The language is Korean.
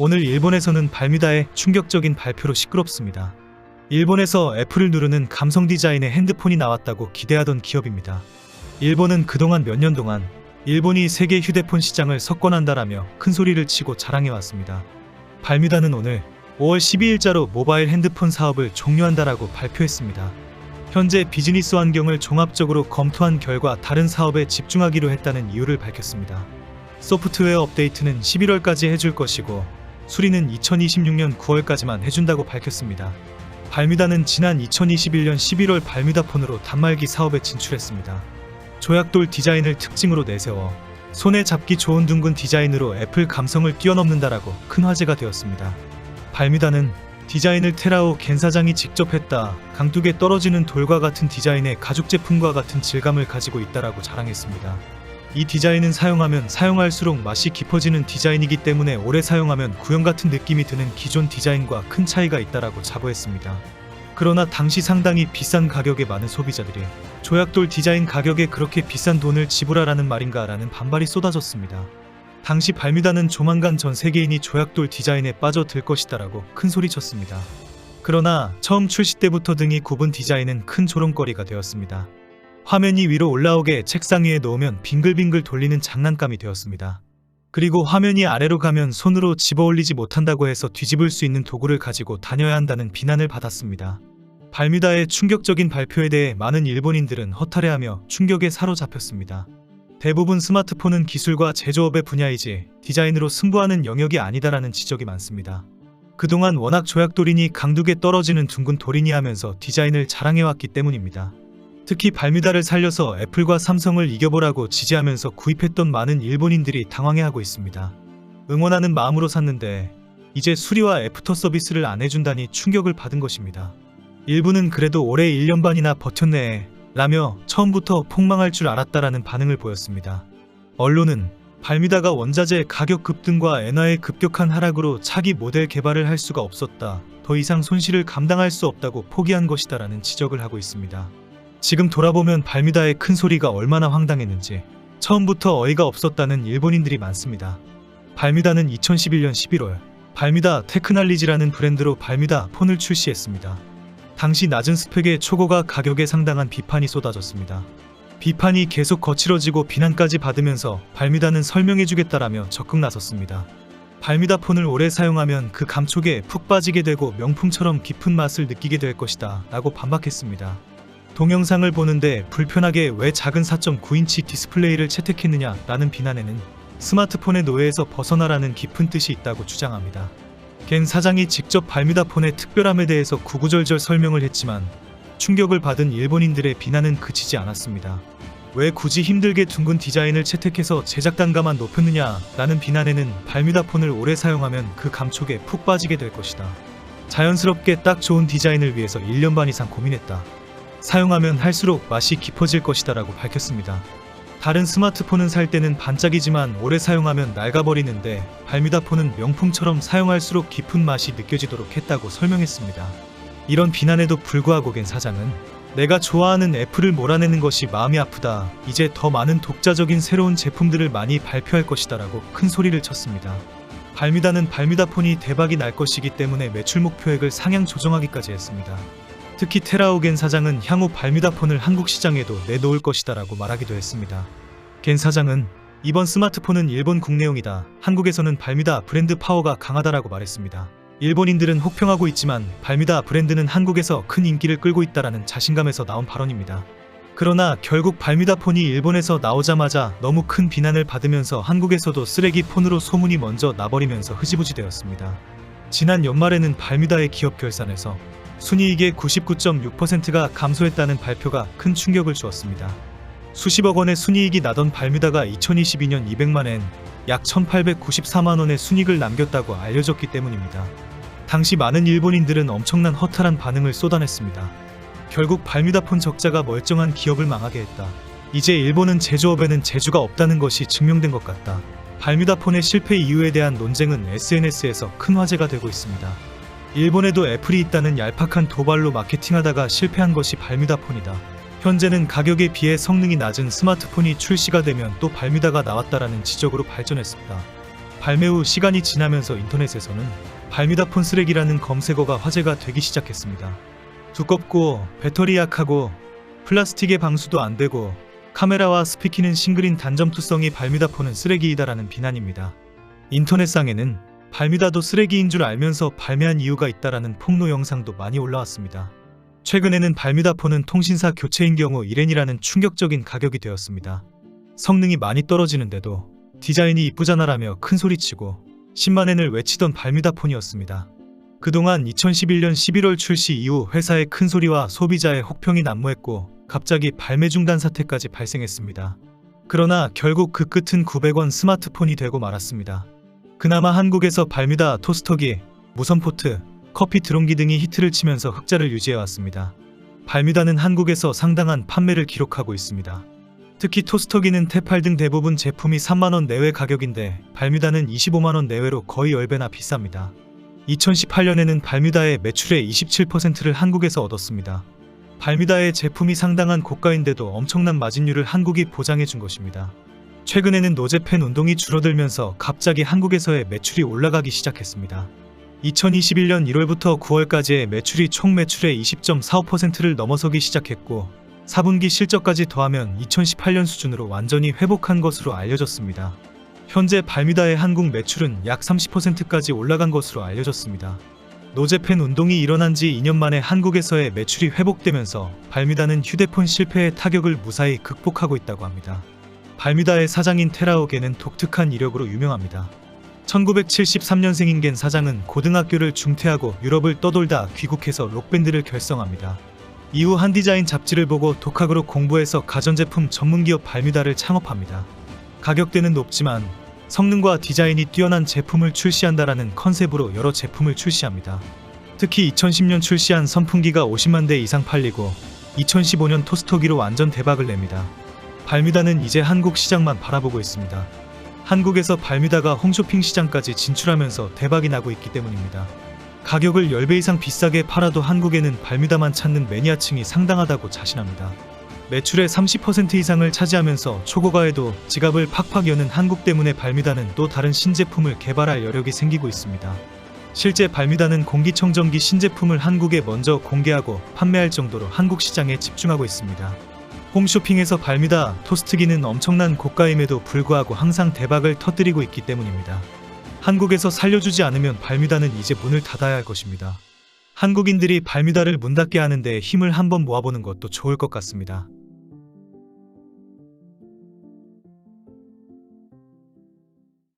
오늘 일본에서는 발미다의 충격적인 발표로 시끄럽습니다. 일본에서 애플을 누르는 감성 디자인의 핸드폰이 나왔다고 기대하던 기업입니다. 일본은 그동안 몇 년 동안 일본이 세계 휴대폰 시장을 석권한다라며 큰 소리를 치고 자랑해왔습니다. 발미다는 오늘 5월 12일자로 모바일 핸드폰 사업을 종료한다라고 발표했습니다. 현재 비즈니스 환경을 종합적으로 검토한 결과 다른 사업에 집중하기로 했다는 이유를 밝혔습니다. 소프트웨어 업데이트는 11월까지 해줄 것이고 수리는 2026년 9월까지만 해준다고 밝혔습니다. 발미다는 지난 2021년 11월 발미다 폰으로 단말기 사업에 진출했습니다. 조약돌 디자인을 특징으로 내세워 손에 잡기 좋은 둥근 디자인으로 애플 감성을 뛰어넘는다라고 큰 화제가 되었습니다. 발미다는 디자인을 테라오 겐 사장이 직접 했다. 강둑에 떨어지는 돌과 같은 디자인의 가죽 제품과 같은 질감을 가지고 있다라고 자랑했습니다. 이 디자인은 사용하면 사용할수록 맛이 깊어지는 디자인이기 때문에 오래 사용하면 구형 같은 느낌이 드는 기존 디자인과 큰 차이가 있다라고 자부했습니다. 그러나 당시 상당히 비싼 가격에 많은 소비자들이 조약돌 디자인 가격에 그렇게 비싼 돈을 지불하라는 말인가 라는 반발이 쏟아졌습니다. 당시 발미다는 조만간 전 세계인이 조약돌 디자인에 빠져들 것이다라고 큰 소리쳤습니다. 그러나 처음 출시 때부터 등이 굽은 디자인은 큰 조롱거리가 되었습니다. 화면이 위로 올라오게 책상 위에 놓으면 빙글빙글 돌리는 장난감이 되었습니다. 그리고 화면이 아래로 가면 손으로 집어 올리지 못한다고 해서 뒤집을 수 있는 도구를 가지고 다녀야 한다는 비난을 받았습니다. 발미다의 충격적인 발표에 대해 많은 일본인들은 허탈해하며 충격에 사로잡혔습니다. 대부분 스마트폰은 기술과 제조업의 분야이지 디자인으로 승부하는 영역이 아니다라는 지적이 많습니다. 그동안 워낙 조약돌이니 강둑에 떨어지는 둥근 돌이니 하면서 디자인을 자랑해왔기 때문입니다. 특히 발미다를 살려서 애플과 삼성을 이겨보라고 지지하면서 구입했던 많은 일본인들이 당황해하고 있습니다. 응원하는 마음으로 샀는데 이제 수리와 애프터 서비스를 안 해준다니 충격을 받은 것입니다. 일부는 그래도 올해 1년 반이나 버텼네 라며 처음부터 폭망할 줄 알았다라는 반응을 보였습니다. 언론은 발미다가 원자재 가격 급등과 엔화의 급격한 하락으로 차기 모델 개발을 할 수가 없었다. 더 이상 손실을 감당할 수 없다고 포기한 것이다라는 지적을 하고 있습니다. 지금 돌아보면 발미다의 큰 소리가 얼마나 황당했는지 처음부터 어이가 없었다는 일본인들이 많습니다. 발미다는 2011년 11월 발미다 테크날리지라는 브랜드로 발미다 폰을 출시했습니다. 당시 낮은 스펙의 초고가 가격에 상당한 비판이 쏟아졌습니다. 비판이 계속 거칠어지고 비난까지 받으면서 발미다는 설명해주겠다라며 적극 나섰습니다. 발미다 폰을 오래 사용하면 그 감촉에 푹 빠지게 되고 명품처럼 깊은 맛을 느끼게 될 것이다 라고 반박했습니다. 동영상을 보는데 불편하게 왜 작은 4.9인치 디스플레이를 채택했느냐 라는 비난에는 스마트폰의 노예에서 벗어나라는 깊은 뜻이 있다고 주장합니다. 겐 사장이 직접 발미다 폰의 특별함에 대해서 구구절절 설명을 했지만 충격을 받은 일본인들의 비난은 그치지 않았습니다. 왜 굳이 힘들게 둥근 디자인을 채택해서 제작 단가만 높였느냐 라는 비난에는 발미다 폰을 오래 사용하면 그 감촉에 푹 빠지게 될 것이다. 자연스럽게 딱 좋은 디자인을 위해서 1년 반 이상 고민했다. 사용하면 할수록 맛이 깊어질 것이다 라고 밝혔습니다. 다른 스마트폰은 살 때는 반짝이지만 오래 사용하면 낡아버리는데 발미다 폰은 명품처럼 사용할수록 깊은 맛이 느껴지도록 했다고 설명했습니다. 이런 비난에도 불구하고 겐 사장은 내가 좋아하는 애플을 몰아내는 것이 마음이 아프다. 이제 더 많은 독자적인 새로운 제품들을 많이 발표할 것이다 라고 큰 소리를 쳤습니다. 발미다는 발미다 폰이 대박이 날 것이기 때문에 매출 목표액을 상향 조정하기까지 했습니다. 특히 테라오겐 사장은 향후 발미다 폰을 한국 시장에도 내놓을 것이다라고 말하기도 했습니다. 겐 사장은 이번 스마트폰은 일본 국내용이다. 한국에서는 발미다 브랜드 파워가 강하다라고 말했습니다. 일본인들은 혹평하고 있지만 발미다 브랜드는 한국에서 큰 인기를 끌고 있다라는 자신감에서 나온 발언입니다. 그러나 결국 발미다 폰이 일본에서 나오자마자 너무 큰 비난을 받으면서 한국에서도 쓰레기 폰으로 소문이 먼저 나버리면서 흐지부지 되었습니다. 지난 연말에는 발미다의 기업 결산에서 순이익의 99.6%가 감소했다는 발표가 큰 충격을 주었습니다. 수십억 원의 순이익이 나던 발미다가 2022년 200만엔 약 1,894만 원의 순이익을 남겼다고 알려졌기 때문입니다. 당시 많은 일본인들은 엄청난 허탈한 반응을 쏟아냈습니다. 결국 발미다폰 적자가 멀쩡한 기업을 망하게 했다. 이제 일본은 제조업에는 재주가 없다는 것이 증명된 것 같다. 발미다폰의 실패 이유에 대한 논쟁은 SNS에서 큰 화제가 되고 있습니다. 일본에도 애플이 있다는 얄팍한 도발로 마케팅하다가 실패한 것이 발미다폰이다. 현재는 가격에 비해 성능이 낮은 스마트폰이 출시가 되면 또 발미다가 나왔다라는 지적으로 발전했습니다. 발매 후 시간이 지나면서 인터넷에서는 발미다폰 쓰레기라는 검색어가 화제가 되기 시작했습니다. 두껍고 배터리 약하고 플라스틱의 방수도 안 되고 카메라와 스피키는 싱글인 단점 투성이 발미다폰은 쓰레기이다라는 비난입니다. 인터넷상에는 발미다도 쓰레기인 줄 알면서 발매한 이유가 있다라는 폭로 영상도 많이 올라왔습니다. 최근에는 발미다폰은 통신사 교체인 경우 1엔이라는 충격적인 가격이 되었습니다. 성능이 많이 떨어지는데도 디자인이 이쁘잖아라며 큰 소리치고 10만엔을 외치던 발미다폰이었습니다. 그동안 2011년 11월 출시 이후 회사의 큰 소리와 소비자의 혹평이 난무했고 갑자기 발매 중단 사태까지 발생했습니다. 그러나 결국 그 끝은 900원 스마트폰이 되고 말았습니다. 그나마 한국에서 발미다 토스터기, 무선 포트, 커피 드론기 등이 히트를 치면서 흑자를 유지해왔습니다. 발미다는 한국에서 상당한 판매를 기록하고 있습니다. 특히 토스터기는 테팔 등 대부분 제품이 3만원 내외 가격인데 발미다는 25만원 내외로 거의 10배나 비쌉니다. 2018년에는 발미다의 매출의 27%를 한국에서 얻었습니다. 발미다의 제품이 상당한 고가인데도 엄청난 마진율을 한국이 보장해 준 것입니다. 최근에는 노제팬 운동이 줄어들면서 갑자기 한국에서의 매출이 올라가기 시작했습니다. 2021년 1월부터 9월까지의 매출이 총 매출의 20.45%를 넘어서기 시작했고 4분기 실적까지 더하면 2018년 수준으로 완전히 회복한 것으로 알려졌습니다. 현재 발미다의 한국 매출은 약 30%까지 올라간 것으로 알려졌습니다. 노제팬 운동이 일어난 지 2년 만에 한국에서의 매출이 회복되면서 발미다는 휴대폰 실패의 타격을 무사히 극복하고 있다고 합니다. 발미다의 사장인 테라오게는 독특한 이력으로 유명합니다. 1973년생인 겐 사장은 고등학교를 중퇴하고 유럽을 떠돌다 귀국해서 록밴드를 결성합니다. 이후 한 디자인 잡지를 보고 독학으로 공부해서 가전제품 전문기업 발미다를 창업합니다. 가격대는 높지만 성능과 디자인이 뛰어난 제품을 출시한다라는 컨셉으로 여러 제품을 출시합니다. 특히 2010년 출시한 선풍기가 50만 대 이상 팔리고 2015년 토스터기로 완전 대박을 냅니다. 발미다는 이제 한국 시장만 바라보고 있습니다. 한국에서 발미다가 홈쇼핑 시장까지 진출하면서 대박이 나고 있기 때문입니다. 가격을 10배 이상 비싸게 팔아도 한국에는 발미다만 찾는 매니아층이 상당하다고 자신합니다. 매출의 30% 이상을 차지하면서 초고가에도 지갑을 팍팍 여는 한국 때문에 발미다는 또 다른 신제품을 개발할 여력이 생기고 있습니다. 실제 발미다는 공기청정기 신제품을 한국에 먼저 공개하고 판매할 정도로 한국 시장에 집중하고 있습니다. 홈쇼핑에서 발미다 토스트기는 엄청난 고가임에도 불구하고 항상 대박을 터뜨리고 있기 때문입니다. 한국에서 살려주지 않으면 발미다는 이제 문을 닫아야 할 것입니다. 한국인들이 발미다를 문 닫게 하는 데 힘을 한번 모아보는 것도 좋을 것 같습니다.